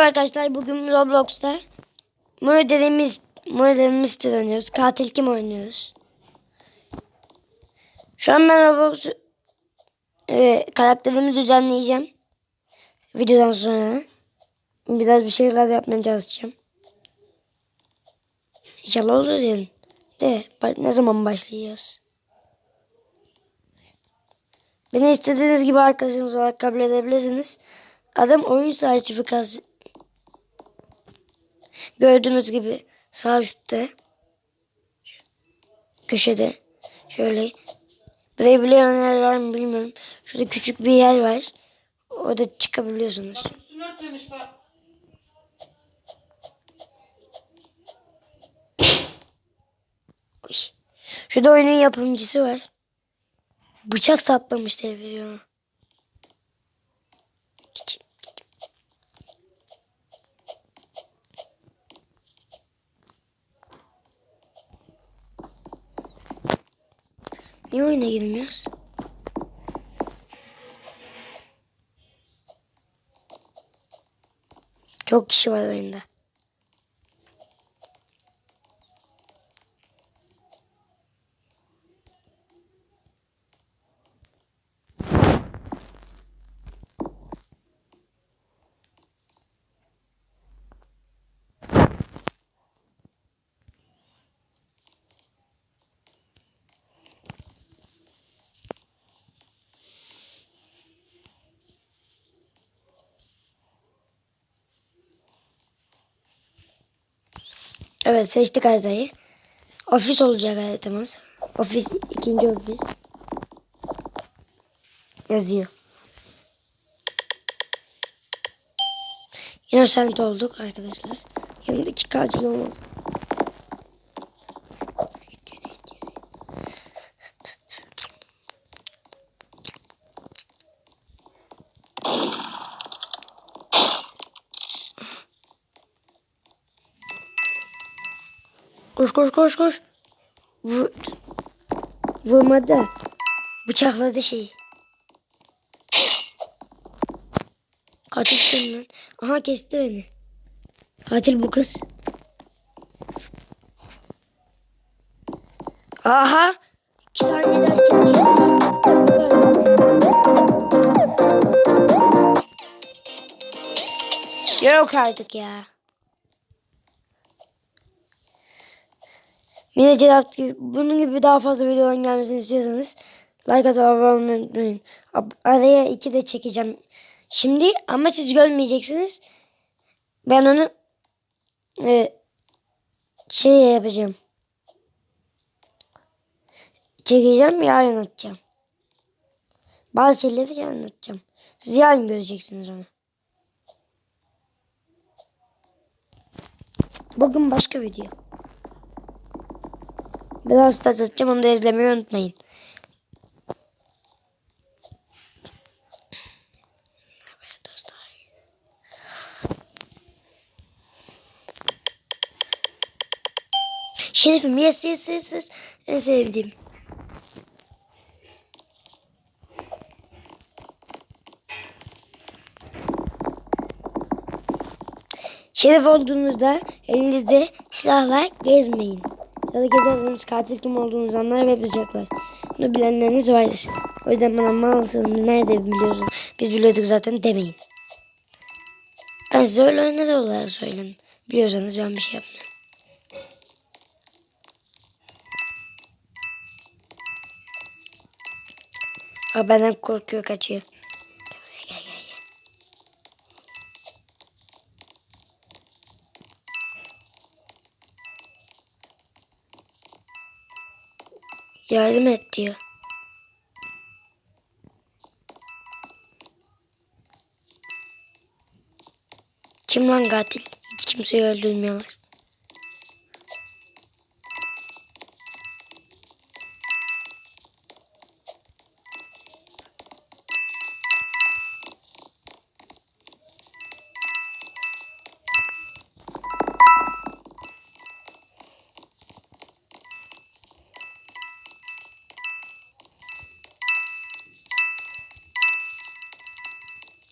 Merhaba arkadaşlar bugün Roblox'ta Murder Mystery oynuyoruz. Katil kim oynuyoruz? Şu an ben Roblox e, karakterimi düzenleyeceğim. Videodan sonra biraz bir şeyler yapmaya çalışacağım. İnşallah olur yani. De ne zaman başlayacağız? Beni istediğiniz gibi arkadaşınız olarak kabul edebilirsiniz. Adım oyun sertifikası. Gördüğünüz gibi sağ üstte. Köşede. Şöyle. Buraya bilen yer var mı bilmiyorum. Şurada küçük bir yer var. Orada çıkabiliyorsunuz. Üstünü örtmemiş bak. Oy. Şurada oyunun yapımcısı var. Bıçak saplamış televizyon. Niye oyuna girmiyoruz? Çok kişi var oyunda. Evet seçtik haritayı. Ofis olacak haritamız. Ofis ikinci ofis. Yazıyor. Innocent olduk arkadaşlar. Yanındaki katil olmaz. Koş koş koş koş. Vur. Vurmadı. Bıçakladı şeyi. Katil kim lan? Aha kesti beni. Katil bu kız. Aha. İki saniye derken. Yok artık ya. Mine Cedat gibi bunun gibi daha fazla videoların gelmesini istiyorsanız like atıp abone olmayı unutmayın. Araya iki de çekeceğim. Şimdi ama siz görmeyeceksiniz. Ben onu e, şey yapacağım. Çekeceğim yarın atacağım. Bazı şeyleri yarın atacağım. Siz yarın göreceksiniz onu. Bugün başka video. Biraz da satacağım onu da izlemeyi unutmayın. Şerifim yes yes yes yes en sevdiğim. Şerif olduğunuzda elinizde silahla gezmeyin. Ya da gezerseniz katil kim olduğunuzu anlar ve yapacaklar. Bunu bilenleriniz vardır. O yüzden bana malsın nerede biliyorsun biz biliyorduk zaten demeyin. Ben size öyle oyunlar olarak söyleyin. Biliyorsanız ben bir şey yapmıyorum. Aa, benden korkuyor kaçıyor. Yardım et diyor. Kim lan katil? Hiç kimseyi öldürmüyorlar.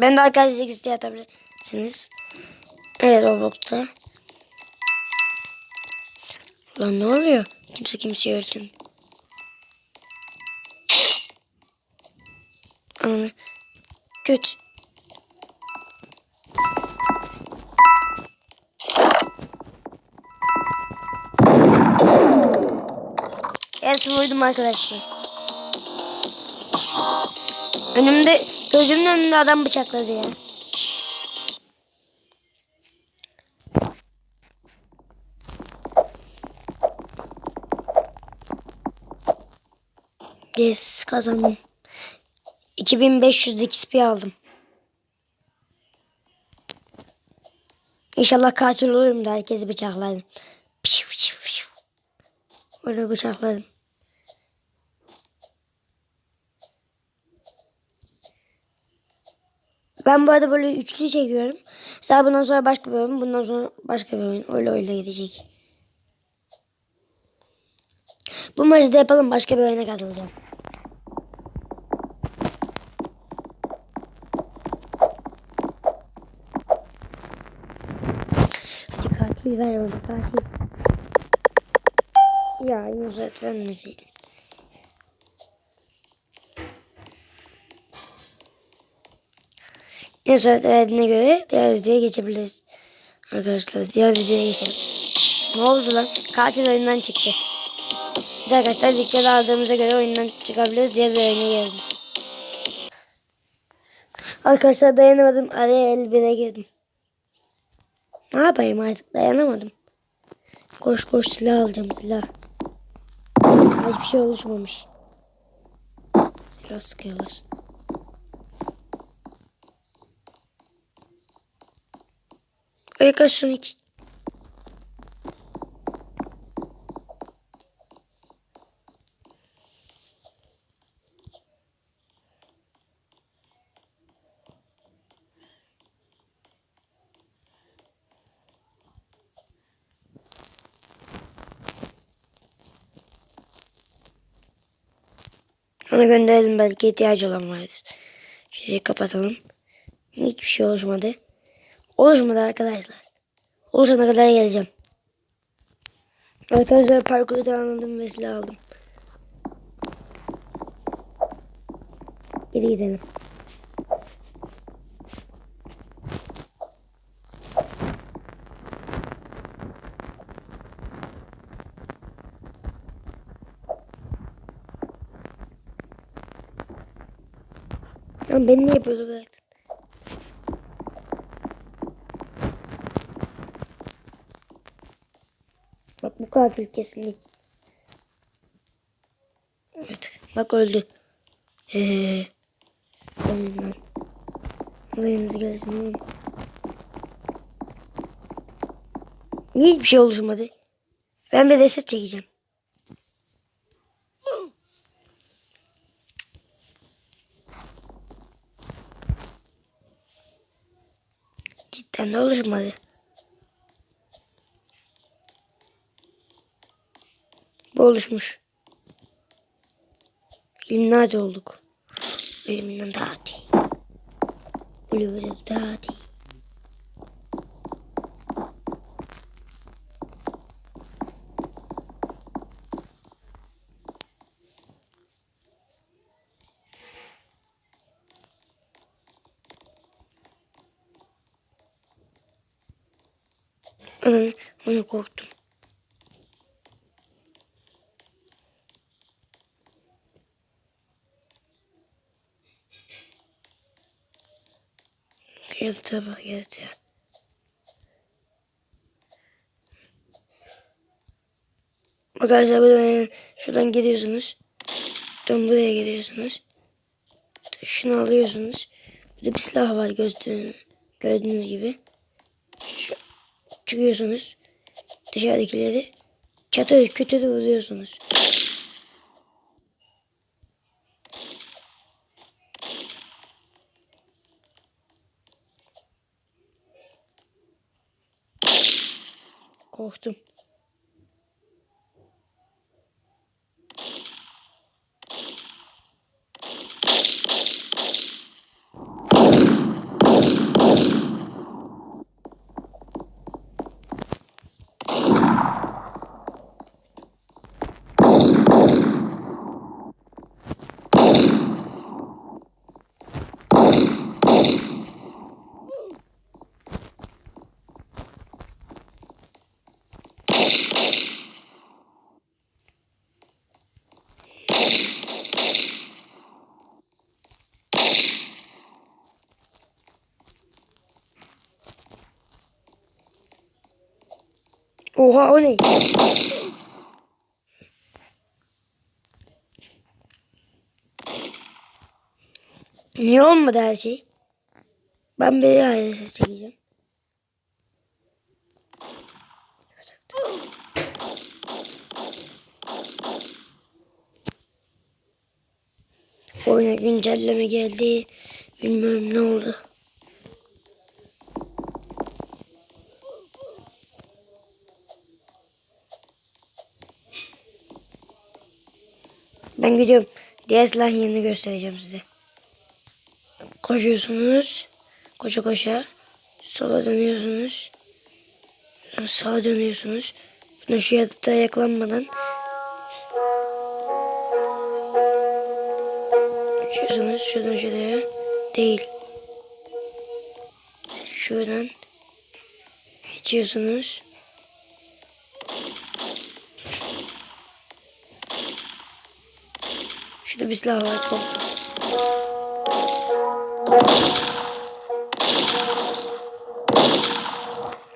Ben de arkadaşlık isteği atabilirsiniz. Evet Roblox'ta. Lan ne oluyor? Kimse kimseyi öldün. Ananı. Kötü. Yes vurdum arkadaşlar. Önümde gözümün önünde adam bıçakladı ya. Yes kazandım. 2500 XP aldım. İnşallah katil olurum da herkesi pişu. Öyle bıçakladım. Ben bu arada böyle üçlü çekiyorum. Mesela bundan sonra başka bir oyun, bundan sonra başka bir oyun. Öyle öyle gidecek. Bu maçı da yapalım. Başka bir oyuna katılacağım. Hadi katil ver orada katil. Ya Nusret vermeseydin. Nusret verdiğine göre diğer videoya geçebiliriz. Arkadaşlar diğer videoya geçelim. Ne oldu lan? Katil oyundan çıktı. Bir arkadaşlar dikkat aldığımıza göre oyundan çıkabiliriz. Diğer bir oyuna geldim. Arkadaşlar dayanamadım. Araya 51'e girdim. Ne yapayım artık dayanamadım. Koş koş silah alacağım silah. Hiçbir şey oluşmamış. Silah sıkıyorlar. Kaç Sonic. Ona gönderelim belki ihtiyacı olan vardır. Şurayı kapatalım. Hiçbir şey oluşmadı. Oluşmadı arkadaşlar. Oluşana kadar geleceğim. Arkadaşlar parkuru da anladım ve silah aldım. Geri gidelim. Beni ne yapıyordu bıraktın? Bu katil kesinlik. Evet. Bak öldü. Ee, ölün lan. Olayınız gelsin. Niye hiçbir şey oluşmadı? Ben bir reset çekeceğim. Cidden de oluşmadı. Oluşmuş. Illuminati olduk. Illuminati. Illuminati. Ananı, onu korktum. Yatağa bak yatağa. Arkadaşlar buradan, şuradan gidiyorsunuz. Dön buraya gidiyorsunuz. Şunu alıyorsunuz. Bir de bir silah var gördüğünüz, gördüğünüz gibi. Şu, çıkıyorsunuz. Dışarıdakileri çatı kötü de vuruyorsunuz. kohtu. Oha o ne? Niye olmadı her şey? Ben bir ailesi çekeceğim. Oyuna güncelleme geldi. Bilmiyorum ne oldu. Ben gidiyorum. Silahın yerini göstereceğim size. Koşuyorsunuz. Koşa koşa. Sola dönüyorsunuz. Sağa dönüyorsunuz. Buna şu yatağa yaklanmadan. Uçuyorsunuz. Şuradan şuraya. Değil. Şuradan. Geçiyorsunuz. Şurada bir silah var. Bom.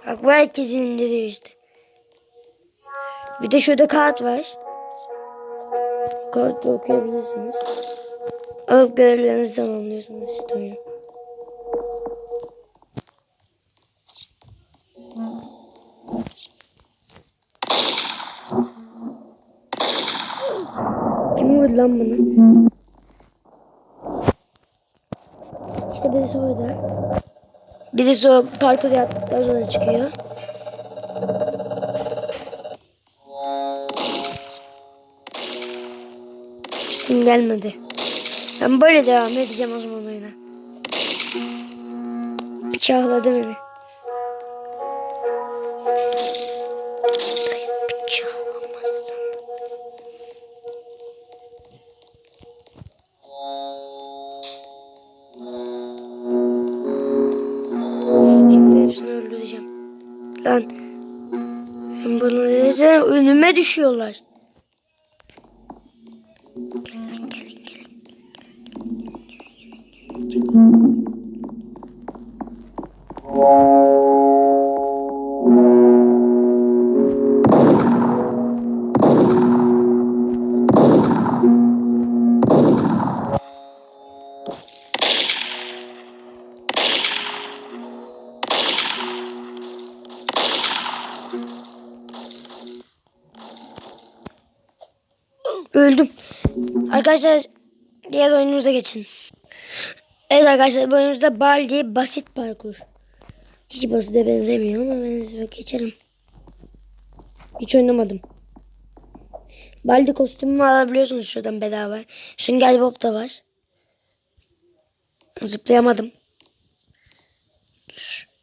Bak bu herkesi indiriyor işte. Bir de şurada kağıt var. Kağıtla okuyabilirsiniz. Alıp görevlerinizi tamamlıyorsunuz işte oyunu. Kim vurdu lan bunu? İşte birisi orada. Birisi o parkur yaptıktan sonra çıkıyor. İsim gelmedi. Ben böyle devam edeceğim o zaman oyuna. Bıçakladı beni. Lan. Ben bunu. Önüme düşüyorlar. Öldüm. Arkadaşlar diğer oyunumuza geçin. Evet arkadaşlar bu oyunumuzda Baldi basit parkur. Hiç basite benzemiyor ama ben geçerim. Hiç oynamadım. Baldi kostümümü alabiliyorsunuz şuradan bedava. Sünger Bob da var. Zıplayamadım. Dur.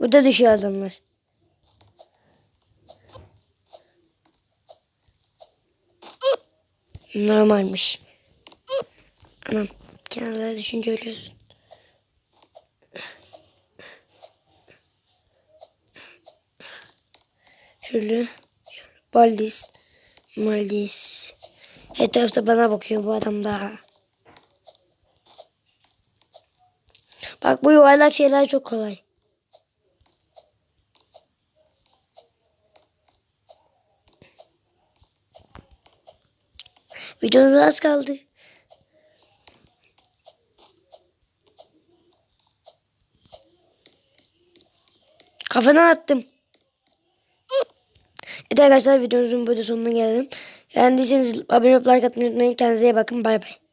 Burada düşüyor adamlar. Normalmiş. Anam kenarlara düşünce ölüyorsun. Şöyle. şöyle. Baldis. Maldis. Etrafta bana bakıyor bu adam da. Bak bu yuvarlak şeyler çok kolay. Videomuz az kaldı. Kafana attım. Evet arkadaşlar videomuzun burada sonuna geldim. Beğendiyseniz abone olup like atmayı unutmayın. Kendinize iyi bakın. Bay bay.